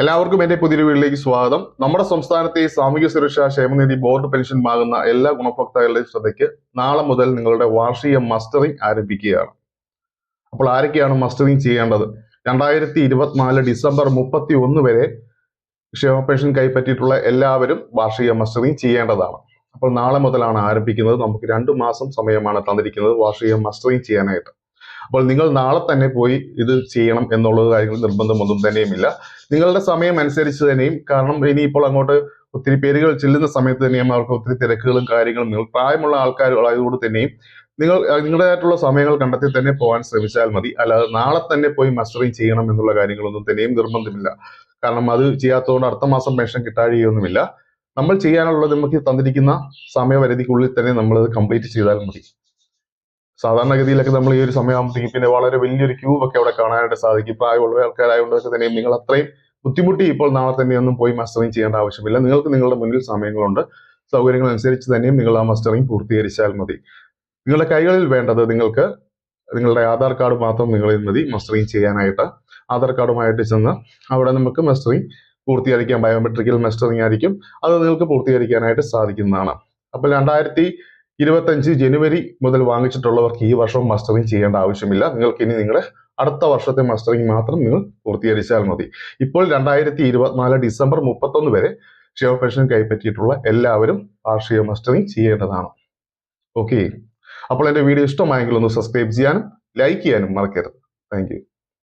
എല്ലാവർക്കും എന്റെ പുതിയൊരു വീട്ടിലേക്ക് സ്വാഗതം. നമ്മുടെ സംസ്ഥാനത്തെ സാമൂഹ്യ സുരക്ഷാ ക്ഷേമനിധി ബോർഡ് പെൻഷൻ വാങ്ങുന്ന എല്ലാ ഗുണഭോക്താക്കളുടെയും ശ്രദ്ധയ്ക്ക് നാളെ മുതൽ നിങ്ങളുടെ വാർഷിക മസ്റ്ററിംഗ് ആരംഭിക്കുകയാണ്. അപ്പോൾ ആരൊക്കെയാണ് മസ്റ്ററിംഗ് ചെയ്യേണ്ടത്? രണ്ടായിരത്തി ഇരുപത്തിനാല് ഡിസംബർ മുപ്പത്തി ഒന്ന് വരെ ക്ഷേമ പെൻഷൻ കൈപ്പറ്റിയിട്ടുള്ള എല്ലാവരും വാർഷിക മസ്റ്ററിംഗ് ചെയ്യേണ്ടതാണ്. അപ്പോൾ നാളെ മുതലാണ് ആരംഭിക്കുന്നത്. നമുക്ക് രണ്ടു മാസം സമയമാണ് തന്നിരിക്കുന്നത് വാർഷിക മസ്റ്ററിംഗ് ചെയ്യാനായിട്ട്. അപ്പോൾ നിങ്ങൾ നാളെ തന്നെ പോയി ഇത് ചെയ്യണം എന്നുള്ള കാര്യങ്ങൾ നിർബന്ധമൊന്നും തന്നെയുമില്ല. നിങ്ങളുടെ സമയം അനുസരിച്ച് തന്നെയും കാരണം ഇനിയിപ്പോൾ അങ്ങോട്ട് ഒത്തിരി പേരുകൾ ചെല്ലുന്ന സമയത്ത് തന്നെയും അവർക്ക് ഒത്തിരി തിരക്കുകളും കാര്യങ്ങളും നിങ്ങൾ പ്രായമുള്ള ആൾക്കാരായതുകൊണ്ട് തന്നെയും നിങ്ങൾ നിങ്ങളുടേതായിട്ടുള്ള സമയങ്ങൾ കണ്ടെത്തി തന്നെ പോകാൻ ശ്രമിച്ചാൽ മതി. അല്ലാതെ നാളെ തന്നെ പോയി മസ്റ്ററിങ് ചെയ്യണം എന്നുള്ള കാര്യങ്ങളൊന്നും തന്നെയും നിർബന്ധമില്ല. കാരണം അത് ചെയ്യാത്തതുകൊണ്ട് അടുത്ത മാസം പെൻഷൻ കിട്ടാഴികയൊന്നുമില്ല. നമ്മൾ ചെയ്യാനുള്ളത് നമുക്ക് തന്നിരിക്കുന്ന സമയപരിധിക്കുള്ളിൽ തന്നെ നമ്മൾ അത് കംപ്ലീറ്റ് ചെയ്താൽ മതി. സാധാരണഗതിയിലൊക്കെ നമ്മൾ ഈ ഒരു സമയമാകുമ്പോഴത്തേക്ക് പിന്നെ വളരെ വലിയൊരു ക്യൂ ഒക്കെ അവിടെ കാണാനായിട്ട് സാധിക്കും. പ്രായമുള്ള ആൾക്കാരായതുകൊണ്ടൊക്കെ തന്നെയും നിങ്ങൾ അത്രയും ബുദ്ധിമുട്ടി ഇപ്പോൾ നാളെ തന്നെയൊന്നും പോയി മസ്റ്ററിങ് ചെയ്യേണ്ട ആവശ്യമില്ല. നിങ്ങൾക്ക് നിങ്ങളുടെ മുന്നിൽ സമയങ്ങളുണ്ട്. സൗകര്യങ്ങൾ അനുസരിച്ച് തന്നെയും നിങ്ങൾ ആ മസ്റ്ററിങ് പൂർത്തീകരിച്ചാൽ മതി. നിങ്ങളുടെ കൈകളിൽ വേണ്ടത് നിങ്ങൾക്ക് നിങ്ങളുടെ ആധാർ കാർഡ് മാത്രം നിങ്ങളിൽ മതി മസ്റ്ററിങ് ചെയ്യാനായിട്ട്. ആധാർ കാർഡുമായിട്ട് ചെന്ന് അവിടെ നമുക്ക് മസ്റ്ററിങ് പൂർത്തീകരിക്കാം. ബയോമെട്രിക്കൽ മസ്റ്ററിങ് ആയിരിക്കും. അത് നിങ്ങൾക്ക് പൂർത്തീകരിക്കാനായിട്ട് സാധിക്കുന്നതാണ്. അപ്പോൾ രണ്ടായിരത്തി ഇരുപത്തഞ്ച് ജനുവരി മുതൽ വാങ്ങിച്ചിട്ടുള്ളവർക്ക് ഈ വർഷം മസ്റ്ററിങ് ചെയ്യേണ്ട ആവശ്യമില്ല. നിങ്ങൾക്ക് ഇനി നിങ്ങളുടെ അടുത്ത വർഷത്തെ മസ്റ്ററിങ് മാത്രം നിങ്ങൾ പൂർത്തീകരിച്ചാൽ മതി. ഇപ്പോൾ രണ്ടായിരത്തി ഇരുപത്തിനാല് ഡിസംബർ മുപ്പത്തൊന്ന് വരെ ഷെയർ പെൻഷൻ കൈപ്പറ്റിയിട്ടുള്ള എല്ലാവരും വാർഷിക മസ്റ്ററിങ് ചെയ്യേണ്ടതാണ്. ഓക്കെ അപ്പോൾ എന്റെ വീഡിയോ ഇഷ്ടമായെങ്കിൽ ഒന്ന് സബ്സ്ക്രൈബ് ചെയ്യാനും ലൈക്ക് ചെയ്യാനും മറക്കരുത്. താങ്ക്